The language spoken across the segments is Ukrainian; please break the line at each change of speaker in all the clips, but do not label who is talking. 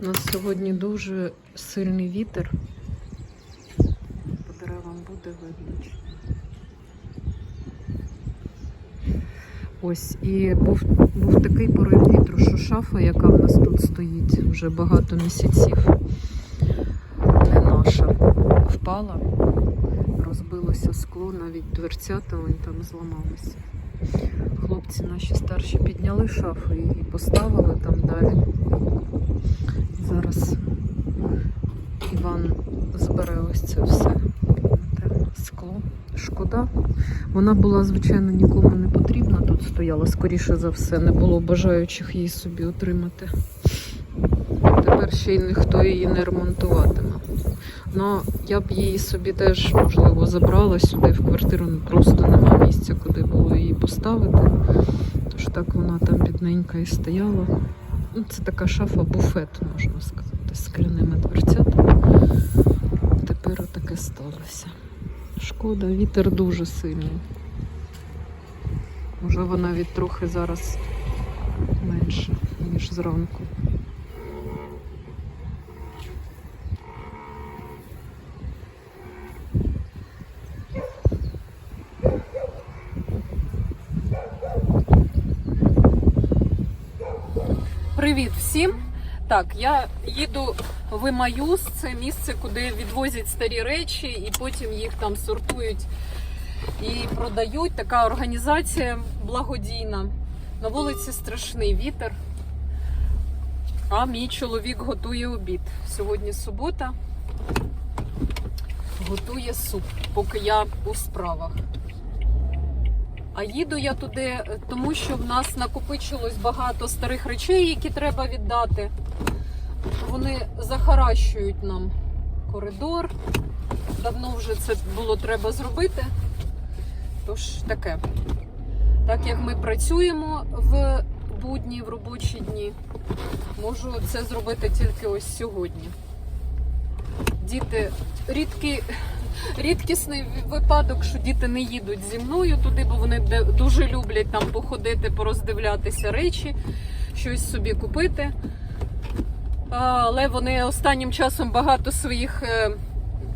У нас сьогодні дуже сильний вітер. По деревам буде видно. Ось, і був, був такий порив вітру, що шафа, яка в нас тут стоїть вже багато місяців, не наша, впала, розбилося скло, навіть дверцята вон там зламалися. Хлопці наші старші підняли шафу і поставили там далі. Зараз Іван збере ось це все скло. Шкода. Вона була, звичайно, нікому не потрібна. Тут стояла, скоріше за все, не було бажаючих її собі отримати. Тепер ще й ніхто її не ремонтуватиме. Ну, я б її собі теж, можливо, забрала сюди в квартиру. Ну, Просто нема місця, куди було її поставити. Тож так вона там бідненька і стояла. Ну, це така шафа буфет, можна сказати, з керними дверцятами. Тепер таке сталося. Шкода, вітер дуже сильний. Можливо, навіть трохи зараз менше, ніж зранку. Привіт всім! Так, я їду в Імаюс, це місце, куди відвозять старі речі і потім їх там сортують і продають. Така організація благодійна. На вулиці страшний вітер. А мій чоловік готує обід. Сьогодні субота. Готує суп, поки я у справах. А їду я туди, е, тому що в нас накопичилось багато старих речей, які треба віддати. Вони захаращують нам коридор. Давно вже це було треба зробити. Тож таке. Так як ми працюємо в будні, в робочі дні, можу це зробити тільки ось сьогодні. Діти рідкі рідкісний випадок, що діти не їдуть зі мною туди, бо вони дуже люблять там походити, пороздивлятися речі, щось собі купити. Але вони останнім часом багато своїх е,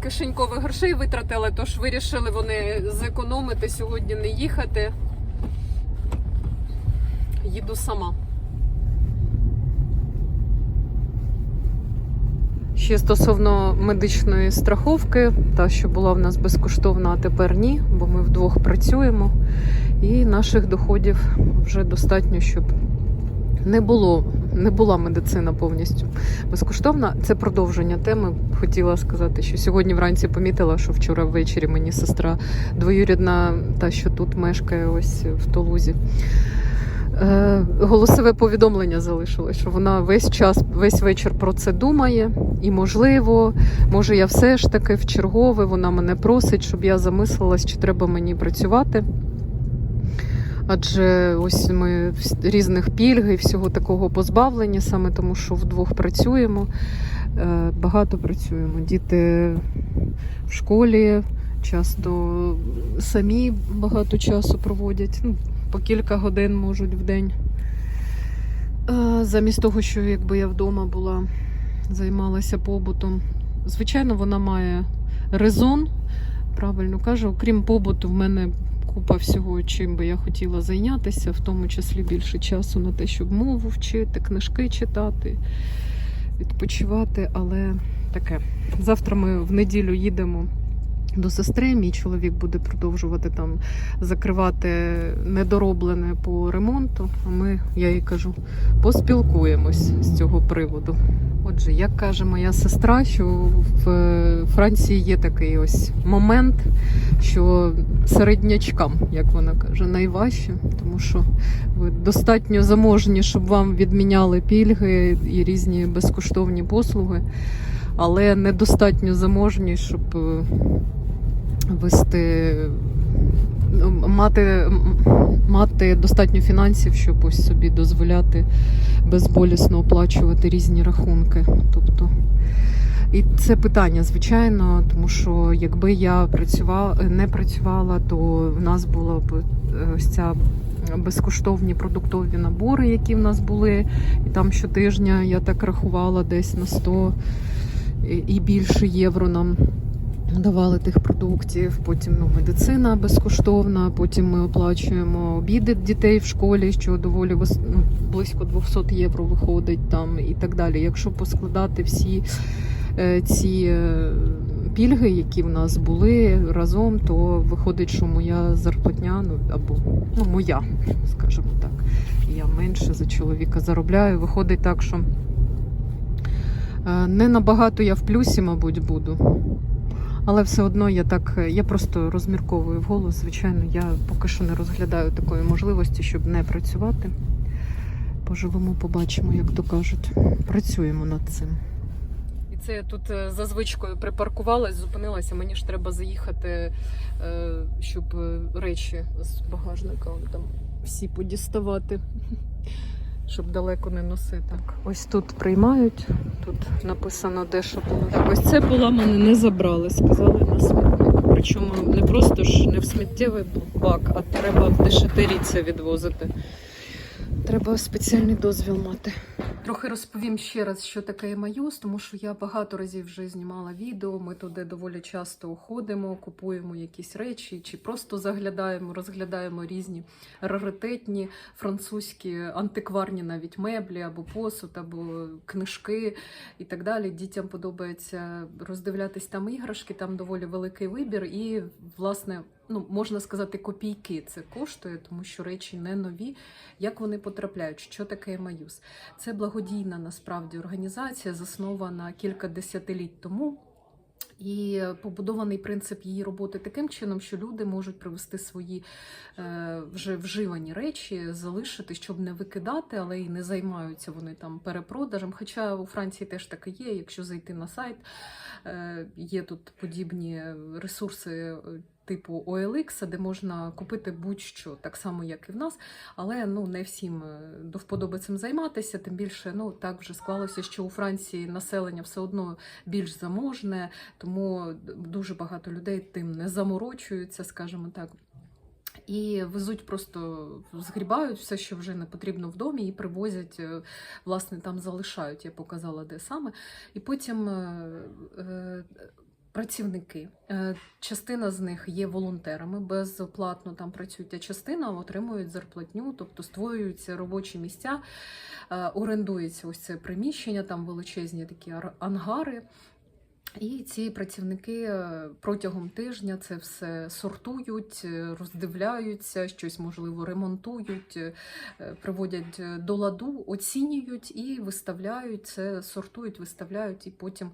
кишенькових грошей витратили, тож вирішили вони зекономити сьогодні не їхати. Їду сама. Ще стосовно медичної страховки, та що була в нас безкоштовна, а тепер ні, бо ми вдвох працюємо, і наших доходів вже достатньо, щоб не було, не була медицина повністю безкоштовна. Це продовження теми. Хотіла сказати, що сьогодні вранці помітила, що вчора ввечері мені сестра двоюрідна, та що тут мешкає ось в Тулузі. Е, голосове повідомлення залишилось, що вона весь час, весь вечір про це думає. І, можливо, може, я все ж таки в чергове вона мене просить, щоб я замислилась, чи треба мені працювати. Адже ось ми різних пільг і всього такого позбавлені, саме тому, що вдвох працюємо, Е, багато працюємо. Діти в школі часто самі багато часу проводять. По кілька годин можуть в день. Замість того, що якби я вдома була, займалася побутом. Звичайно, вона має резон, правильно кажу, окрім побуту, в мене купа всього, чим би я хотіла зайнятися, в тому числі більше часу на те, щоб мову вчити, книжки читати, відпочивати, але таке. Завтра ми в неділю їдемо до сестри. Мій чоловік буде продовжувати там закривати недороблене по ремонту. А ми, я їй кажу, поспілкуємось з цього приводу. Отже, як каже моя сестра, що в Франції є такий ось момент, що середнячкам, як вона каже, найважче, тому що ви достатньо заможні, щоб вам відміняли пільги і різні безкоштовні послуги, але недостатньо заможні, щоб е, вести. ну, Мати, мати достатньо фінансів, щоб ось собі дозволяти безболісно оплачувати різні рахунки. Тобто, і це питання, звичайно, тому що якби я працювала, не працювала, то в нас була б е, ось ця безкоштовні продуктові набори, які в нас були. І там щотижня я так рахувала десь на 100 і- і більше євро нам давали тих продуктів. Потім ну, медицина безкоштовна, потім ми оплачуємо обіди дітей в школі, що доволі ну, близько 200 євро виходить там і так далі. Якщо поскладати всі е, ці е, пільги, які в нас були разом, то виходить, що моя зарплатня, ну або ну, моя, скажімо так. Я менше за чоловіка заробляю. Виходить так, що е, не набагато я в плюсі, мабуть, буду. Але все одно я так, е, я просто розмірковую вголос. Звичайно, я поки що не розглядаю такої можливості, щоб не працювати. Поживемо, побачимо, як то кажуть. Працюємо над цим. І це я тут е, за звичкою припаркувалась, зупинилася. Мені ж треба заїхати, е, щоб речі з багажника там всі подіставати, щоб далеко не носити. Так, ось тут приймають. Тут написано, де що було. Так, ось це поламане не забрали, сказали на смітник. Причому не просто ж не в сміттєвий бак, а треба в дешетері це відвозити. Треба спеціальний дозвіл мати. Трохи розповім ще раз, що таке Емаюз, тому що я багато разів вже знімала відео. Ми туди доволі часто ходимо, купуємо якісь речі, чи просто заглядаємо, розглядаємо різні раритетні французькі антикварні навіть меблі або посуд, або книжки і так далі. Дітям подобається роздивлятись там іграшки, там доволі великий вибір, і власне. Ну, можна сказати, копійки це коштує, тому що речі не нові. Як вони потрапляють? Що таке Емаюз? Це благодійна насправді організація, заснована кілька десятиліть тому. І побудований принцип її роботи таким чином, що люди можуть привезти свої е, вже вживані речі, залишити, щоб не викидати, але і не займаються вони там перепродажем. Хоча у Франції теж таке є. Якщо зайти на сайт, е, є тут подібні ресурси. Типу OLX, де можна купити будь-що, так само, як і в нас, але ну не всім е, до вподоби цим займатися. Тим більше, ну так вже склалося, що у Франції населення все одно більш заможне, тому дуже багато людей тим не заморочуються, скажімо так. І везуть просто згрібають все, що вже не потрібно в домі, і привозять, е, власне, там залишають. Я показала, де саме. І потім е, працівники. Е, Частина з них є волонтерами, безплатно там працюють, а частина отримують зарплатню, тобто створюються робочі місця, е, орендується ось це приміщення, там величезні такі ар- ангари. І ці працівники е, протягом тижня це все сортують, е, роздивляються, щось можливо ремонтують, е, приводять до ладу, оцінюють і виставляють це, сортують, виставляють, і потім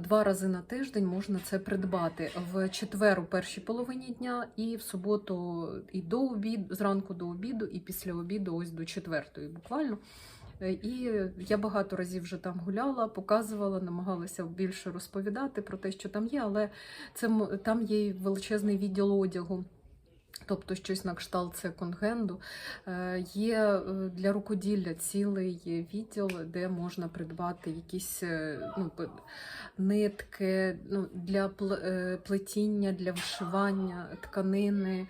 два рази на тиждень можна це придбати в четвер у першій половині дня, і в суботу і до обіду, зранку до обіду, і після обіду, ось до четвертої, буквально. Е, І я багато разів вже там гуляла, показувала, намагалася більше розповідати про те, що там є, але це там є величезний відділ одягу. Тобто щось на кшталт секонд-хенду. Е, Є е, для рукоділля цілий відділ, де можна придбати якісь ну, нитки ну, для плетіння, для вишивання, тканини.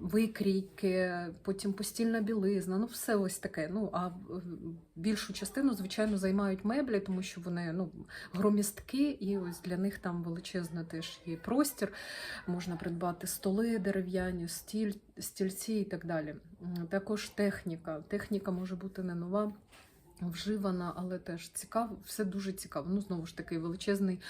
Викрійки, потім постільна білизна, ну все ось таке. Ну а е, більшу частину, звичайно, займають меблі, тому що вони ну громістки, і ось для них там величезний теж є простір. Можна придбати столи дерев'яні, стіль, стільці і так далі. Також техніка. Техніка може бути не нова. Вживана, але теж цікаво, все дуже цікаво. Ну, знову ж таки, величезний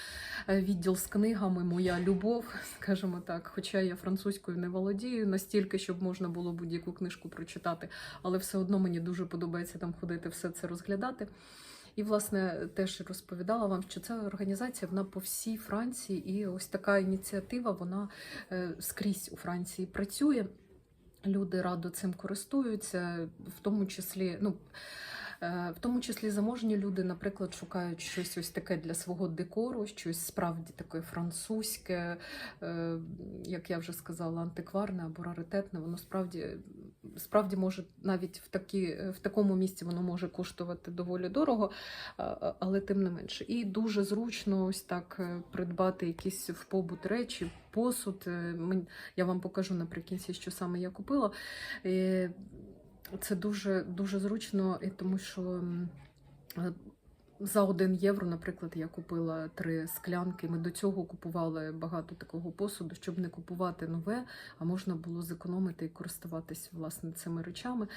е, відділ з книгами, моя любов, скажімо так. Хоча я французькою не володію настільки, щоб можна було будь-яку книжку прочитати, але все одно мені дуже подобається там ходити, все це розглядати. І, власне, теж розповідала вам, що ця організація вона по всій Франції, і ось така ініціатива вона е, скрізь у Франції працює. Люди радо цим користуються, в тому числі, ну. Е, В тому числі заможні люди, наприклад, шукають щось ось таке для свого декору, щось справді таке французьке, е, як я вже сказала, антикварне або раритетне. Воно справді справді може навіть в, такі, в такому місці воно може коштувати доволі дорого, а- але тим не менше. І дуже зручно ось так е, придбати якісь в побут речі, посуд. Е, Я вам покажу наприкінці, що саме я купила. Це дуже, дуже зручно, і тому що. е, за 1 євро, наприклад, я купила три склянки. Ми до цього купували багато такого посуду, щоб не купувати нове, а можна було зекономити і користуватись власне цими речами.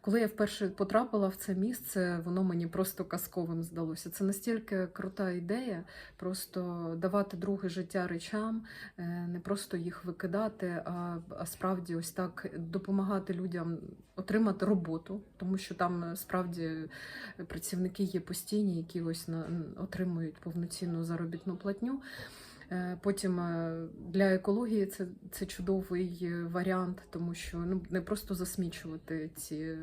Коли я вперше потрапила в це місце, воно мені просто казковим здалося. Це настільки крута ідея, просто давати друге життя речам, е, не просто їх викидати, а справді ось так допомагати людям отримати роботу, тому що там е, справді працівники є постійні, які ось отримують повноцінну заробітну платню. Е, Потім е, для екології це, це чудовий е, варіант, тому що ну не просто засмічувати ці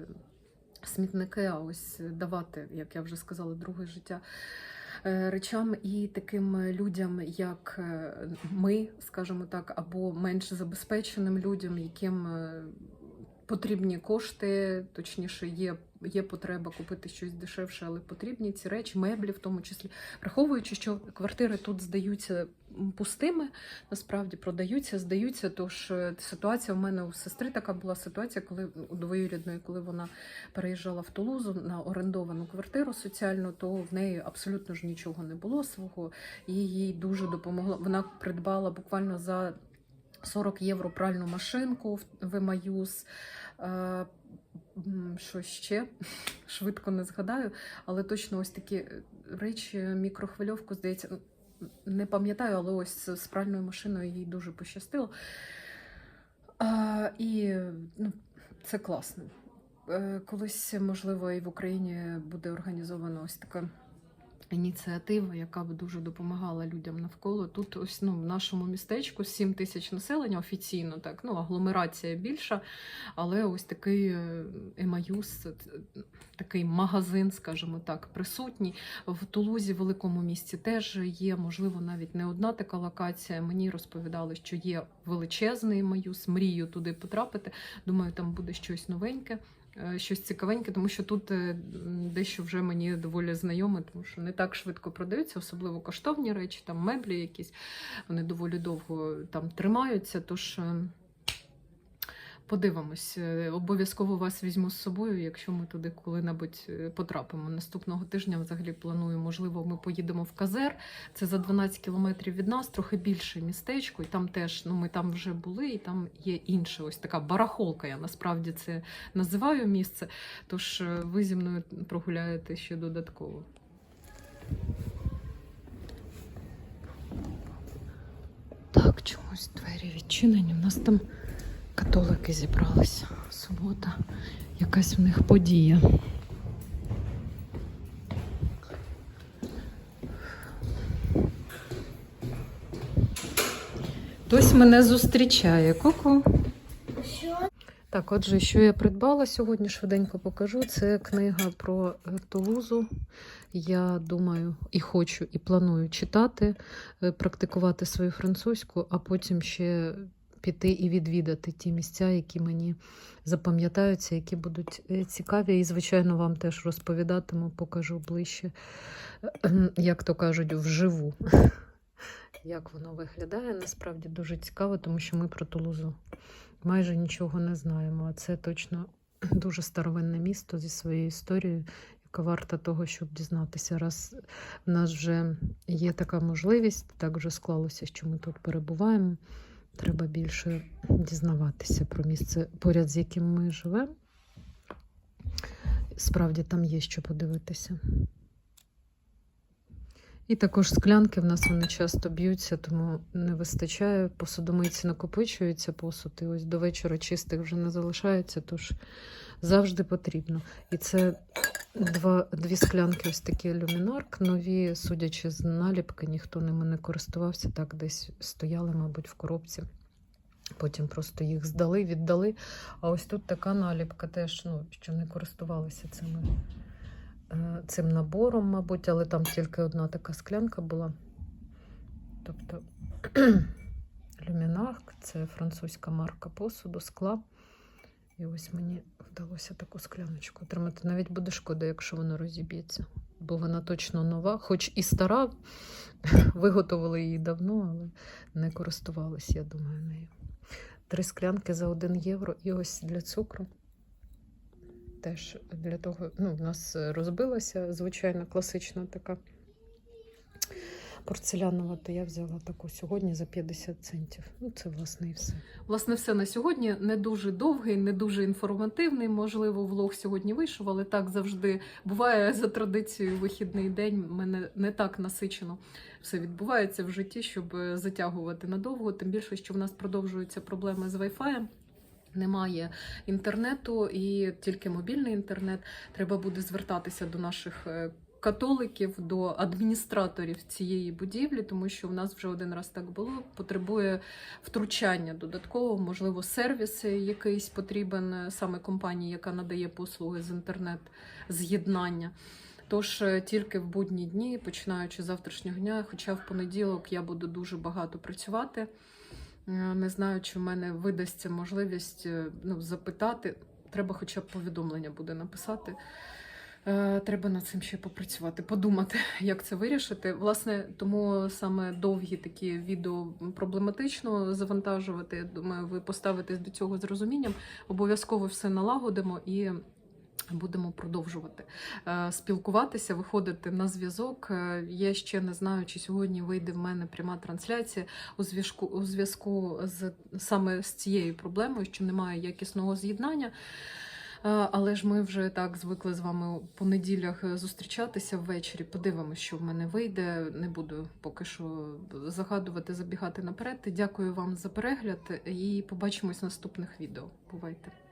смітники, а ось давати, як я вже сказала, друге життя е, речам і таким людям, як е, ми, скажімо так, або менш забезпеченим людям, яким е, потрібні кошти, точніше, є, є потреба купити щось дешевше, але потрібні ці речі, меблі в тому числі, враховуючи, що квартири тут здаються пустими, насправді продаються, здаються. Тож е, ситуація в мене у сестри така була ситуація, коли у двоюрідної, коли вона переїжджала в Тулузу на орендовану квартиру соціальну, то в неї абсолютно ж нічого не було свого, і їй дуже допомогла. Вона придбала буквально за 40 євро пральну машинку в-. Е, м, Що ще? Швидко не згадаю, але точно ось такі е, речі, мікрохвильовку, здається, не пам'ятаю, але ось з пральною машиною їй дуже пощастило. А, і ну, це класно. Е, Колись, можливо, і в Україні буде організована ось така ініціатива, яка б дуже допомагала людям навколо. Тут ось ну, в нашому містечку 7 тисяч населення офіційно, так, ну, агломерація більша, але ось такий е, Емаюс, це такий магазин, скажімо так, присутній. В Тулузі, великому місті, теж є, можливо, навіть не одна така локація. Мені розповідали, що є величезний Емаюс, мрію туди потрапити. Думаю, там буде щось новеньке. Е, Щось цікавеньке, тому що тут е, дещо вже мені доволі знайоме, тому що не так швидко продаються, особливо коштовні речі, там меблі якісь, вони доволі довго там тримаються. Тож е, подивимось. Е, Обов'язково вас візьму з собою, якщо ми туди коли-небудь е, потрапимо. Наступного тижня взагалі планую, можливо, ми поїдемо в Казер. Це за 12 кілометрів від нас, трохи більше містечко, і там теж ну ми там вже були, і там є інше, ось така барахолка. Я насправді це називаю місце. Тож е, ви зі мною прогуляєте ще додатково. Так, чомусь двері відчинені. У нас там католики зібралися. Субота, якась в них подія. Хтось мене зустрічає. Ку-ку. Так, отже, що я придбала сьогодні, швиденько покажу. Це книга про Тулузу. Я думаю, і хочу, і планую читати, е, практикувати свою французьку, а потім ще піти і відвідати ті місця, які мені запам'ятаються, які будуть е, цікаві. І, звичайно, вам теж розповідатиму, покажу ближче, як то кажуть, вживу. Як воно виглядає, насправді дуже цікаво, тому що ми про Тулузу майже нічого не знаємо. А це точно дуже старовинне місто зі своєю історією, яка варта того, щоб дізнатися. Раз в нас вже є така можливість, так вже склалося, що ми тут перебуваємо. Треба більше дізнаватися про місце, поряд з яким ми живемо. Справді там є що подивитися. І також склянки в нас вони часто б'ються, тому не вистачає. Посудомийці накопичується посуд, і ось до вечора чистих вже не залишається, тож завжди потрібно. І це два, дві склянки, ось такі люмінарк. Нові, судячи з наліпки, ніхто ними не користувався, так десь стояли, мабуть, в коробці. Потім просто їх здали, віддали. А ось тут така наліпка теж, ну, що не користувалися цими е, цим набором, мабуть, але там тільки одна така склянка була. Тобто люмінарк це французька марка посуду, скла. І ось мені вдалося таку скляночку отримати. Навіть буде шкода, якщо вона розіб'ється. Бо вона точно нова, хоч і стара, виготовили її давно, але не користувалися, я думаю, нею. Три склянки за 1 євро. І ось для цукру. Теж для того, ну, в нас розбилася звичайна класична така порцелянова, то я взяла таку сьогодні за 50 центів. Ну, це власне і все. Власне, все на сьогодні. Не дуже довгий, не дуже інформативний. Можливо, влог сьогодні вийшов, але так завжди буває за традицією вихідний день. Мене не так насичено все відбувається в житті, щоб е, затягувати надовго. Тим більше, що в нас продовжуються проблеми з Wi-Fi. Немає інтернету і тільки мобільний інтернет. Треба буде звертатися до наших е, католиків, до адміністраторів цієї будівлі, тому що в нас вже один раз так було. Потребує втручання додатково, можливо, сервіс якийсь потрібен е, саме компанії, яка надає послуги з інтернет-з'єднання. Тож е, тільки в будні дні, починаючи з завтрашнього дня, хоча в понеділок я буду дуже багато працювати. Е, Не знаю, чи в мене видасться можливість ну, запитати. Треба хоча б повідомлення буде написати. Е, Треба над цим ще попрацювати, подумати, як це вирішити. Власне, тому саме довгі такі відео проблематично завантажувати. Думаю, ви поставитесь до цього з розумінням. Обов'язково все налагодимо і. Будемо продовжувати е, спілкуватися, виходити на зв'язок. Е, Я ще не знаю, чи сьогодні вийде в мене пряма трансляція у зв'язку у зв'язку з саме з цією проблемою, що немає якісного з'єднання. Е, Але ж ми вже так звикли з вами по неділях е, зустрічатися ввечері. Подивимося, що в мене вийде. Не буду поки що загадувати, забігати наперед. Дякую вам за перегляд і побачимось в наступних відео. Бувайте!